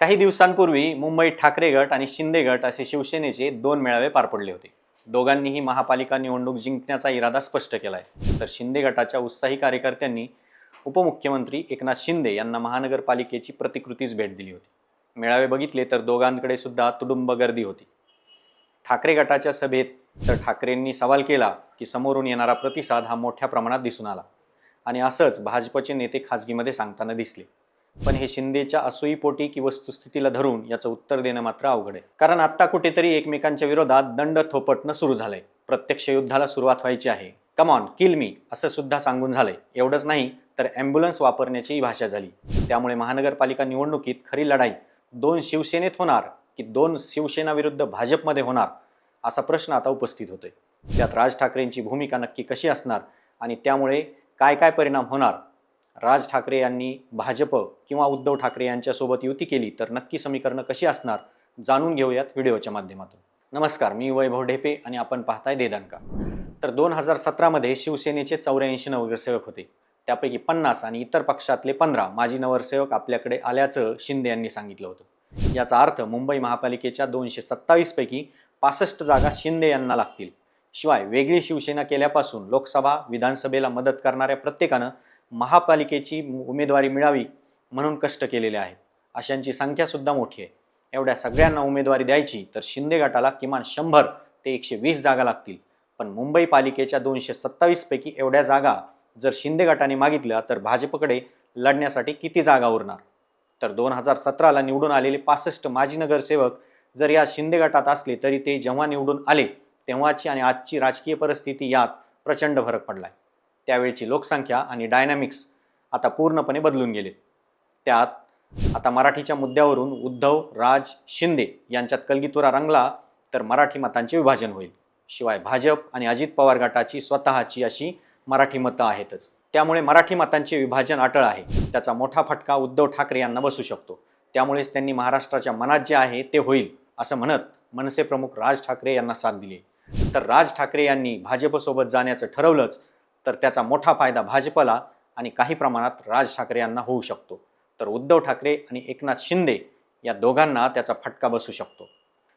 काही दिवसांपूर्वी मुंबईत ठाकरे गट आणि शिंदे गट असे शिवसेनेचे दोन मेळावे पार पडले होते. दोघांनीही महापालिका निवडणूक जिंकण्याचा इरादा स्पष्ट केला आहे तर शिंदे गटाच्या उत्साही कार्यकर्त्यांनी उपमुख्यमंत्री एकनाथ शिंदे यांना महानगरपालिकेची प्रतिकृतीच भेट दिली होती. मेळावे बघितले तर दोघांकडे सुद्धा तुडुंब गर्दी होती. ठाकरे गटाच्या सभेत तर ठाकरेंनी सवाल केला की समोरून येणारा प्रतिसाद हा मोठ्या प्रमाणात दिसून आला. आणि असंच भाजपचे नेते खाजगीमध्ये सांगताना दिसले. पण हे शिंदेच्या असूईपोटी की वस्तुस्थितीला धरून याचं उत्तर देणं मात्र अवघड आहे. कारण आत्ता कुठेतरी एकमेकांच्या विरोधात दंड थोपटणं सुरू झालंय. प्रत्यक्ष युद्धाला सुरुवात व्हायची आहे. कमॉन किल मी असं सुद्धा सांगून झालंय. एवढंच नाही तर ॲम्ब्युलन्स वापरण्याचीही भाषा झाली. त्यामुळे महानगरपालिका निवडणुकीत खरी लढाई दोन शिवसेनेत होणार की दोन शिवसेना विरुद्ध भाजपमध्ये होणार असा प्रश्न आता उपस्थित होतोय. त्यात राज ठाकरेंची भूमिका नक्की कशी असणार आणि त्यामुळे काय काय परिणाम होणार राज ठाकरे यांनी भाजप किंवा उद्धव ठाकरे यांच्यासोबत युती केली तर नक्की समीकरणं कशी असणार जाणून घेऊयात व्हिडिओच्या माध्यमातून. नमस्कार मी वैभव ढेपे आणि आपण पाहताय देदानका तर दोन हजार सतरामध्ये शिवसेनेचे चौऱ्याऐंशी नगरसेवक होते. त्यापैकी पन्नास आणि इतर पक्षातले पंधरा माजी नगरसेवक आपल्याकडे आल्याचं शिंदे यांनी सांगितलं होतं. याचा अर्थ मुंबई महापालिकेच्या दोनशे सत्तावीसपैकी पासष्ट जागा शिंदे यांना लागतील. शिवाय वेगळी शिवसेना केल्यापासून लोकसभा विधानसभेला मदत करणाऱ्या प्रत्येकानं महापालिकेची उमेदवारी मिळावी म्हणून कष्ट केलेले आहेत. अशांची संख्यासुद्धा मोठी आहे. एवढ्या सगळ्यांना उमेदवारी द्यायची तर शिंदे गटाला किमान शंभर ते एकशे वीस जागा लागतील. पण मुंबई पालिकेच्या दोनशे सत्तावीसपैकी एवढ्या जागा जर शिंदे गटाने मागितल्या तर भाजपकडे लढण्यासाठी किती जागा उरणार? तर दोन हजार सतराला निवडून आलेले पासष्ट माजी नगरसेवक जर या शिंदे गटात असले तरी ते जेव्हा निवडून आले तेव्हाची आणि आजची राजकीय परिस्थिती यात प्रचंड फरक पडलाय. त्यावेळची लोकसंख्या आणि डायनॅमिक्स आता पूर्णपणे बदलून गेलेत त्यात आता मराठीच्या मुद्द्यावरून उद्धव राज शिंदे यांच्यात कलगीतुरा रंगला तर मराठी मतांचे विभाजन होईल. शिवाय भाजप आणि अजित पवार गटाची स्वतःची अशी मराठी मतं आहेतच. त्यामुळे मराठी मतांचे विभाजन अटळ आहे. त्याचा मोठा फटका उद्धव ठाकरे यांना बसू शकतो. त्यामुळेच त्यांनी महाराष्ट्राच्या मनात जे आहे ते होईल असं म्हणत मनसे प्रमुख राज ठाकरे यांना साथ दिली. तर राज ठाकरे यांनी भाजपसोबत जाण्याचं ठरवलंच तर त्याचा मोठा फायदा भाजपला आणि काही प्रमाणात राज ठाकरे यांना होऊ शकतो. तर उद्धव ठाकरे आणि एकनाथ शिंदे या दोघांना त्याचा फटका बसू शकतो.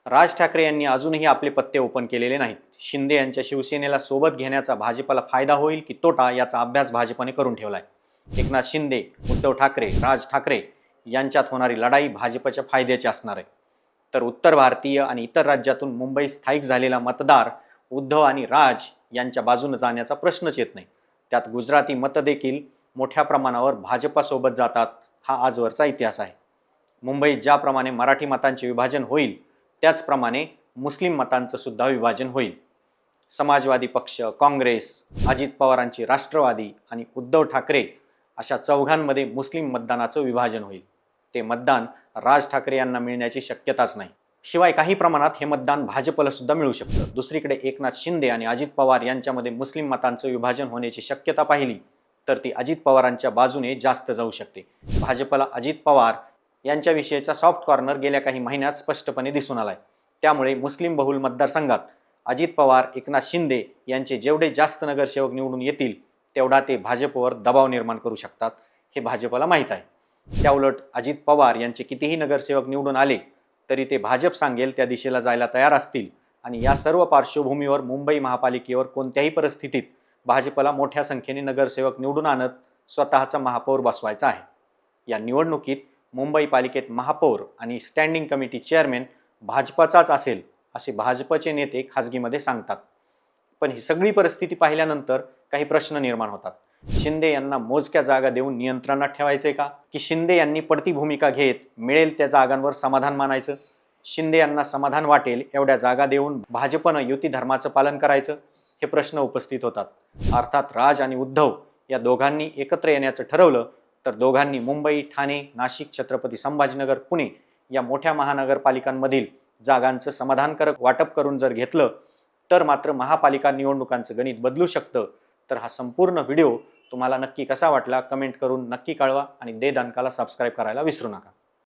राज ठाकरे यांनी अजूनही आपले पत्ते ओपन केलेले नाहीत. शिंदे यांच्या शिवसेनेला सोबत घेण्याचा भाजपला फायदा होईल की तोटा याचा अभ्यास भाजपने करून ठेवला आहे एकनाथ शिंदे उद्धव ठाकरे राज ठाकरे यांच्यात होणारी लढाई भाजपच्या फायद्याची असणार आहे. तर उत्तर भारतीय आणि इतर राज्यातून मुंबई स्थायिक झालेला मतदार उद्धव आणि राज यांच्या बाजूने जाण्याचा प्रश्नच येत नाही. त्यात गुजराती मतं देखील मोठ्या प्रमाणावर भाजपासोबत जातात हा आजवरचा इतिहास आहे. मुंबईत ज्याप्रमाणे मराठी मतांचे विभाजन होईल त्याचप्रमाणे मुस्लिम मतांचं सुद्धा विभाजन होईल. समाजवादी पक्ष काँग्रेस अजित पवारांची राष्ट्रवादी आणि उद्धव ठाकरे अशा चौघांमध्ये मुस्लिम मतदानाचं विभाजन होईल. ते मतदान राज ठाकरे यांना मिळण्याची शक्यताच नाही. शिवाय काही प्रमाणात हे मतदान भाजपला सुद्धा मिळू शकतं. दुसरीकडे एकनाथ शिंदे आणि अजित पवार यांच्यामध्ये मुस्लिम मतांचं विभाजन होण्याची शक्यता पाहिली तर ती अजित पवारांच्या बाजूने जास्त जाऊ शकते. भाजपला अजित पवार यांच्याविषयीचा सॉफ्ट कॉर्नर गेल्या काही महिन्यात स्पष्टपणे दिसून आलाय. त्यामुळे मुस्लिम बहुल मतदारसंघात अजित पवार एकनाथ शिंदे यांचे जेवढे जास्त नगरसेवक निवडून येतील तेवढा ते भाजपवर दबाव निर्माण करू शकतात हे भाजपला माहीत आहे. त्याउलट अजित पवार यांचे कितीही नगरसेवक निवडून आले तरी ते भाजप सांगेल त्या दिशेला जायला तयार असतील. आणि या सर्व पार्श्वभूमीवर मुंबई महापालिकेवर कोणत्याही परिस्थितीत भाजपला मोठ्या संख्येने नगरसेवक निवडून आणत स्वतःचा महापौर बसवायचा आहे. या निवडणुकीत मुंबई पालिकेत महापौर आणि स्टँडिंग कमिटी चेअरमॅन भाजपाचाच असेल असे भाजपचे नेते खासगीमध्ये सांगतात. पण ही सगळी परिस्थिती पाहिल्यानंतर काही प्रश्न निर्माण होतात. शिंदे यांना मोजक्या जागा देऊन नियंत्रणात ठेवायचे का? की शिंदे यांनी पडती भूमिका घेत मिळेल त्या जागांवर समाधान मानायचं? शिंदे यांना समाधान वाटेल एवढ्या जागा देऊन भाजपनं युती धर्माचं पालन करायचं? हे प्रश्न उपस्थित होतात. अर्थात राज आणि उद्धव या दोघांनी एकत्र येण्याचं ठरवलं तर दोघांनी मुंबई ठाणे नाशिक छत्रपती संभाजीनगर पुणे या मोठ्या महानगरपालिकांमधील जागांचं समाधानकारक वाटप करून जर घेतलं तर मात्र महापालिका निवडणुकांचं गणित बदलू शकतं. तर हा संपूर्ण व्हिडिओ तुम्हाला नक्की कसा वाटला कमेंट करून नक्की कळवा आणि दे दानकाला सबस्क्राईब करायला विसरू नका.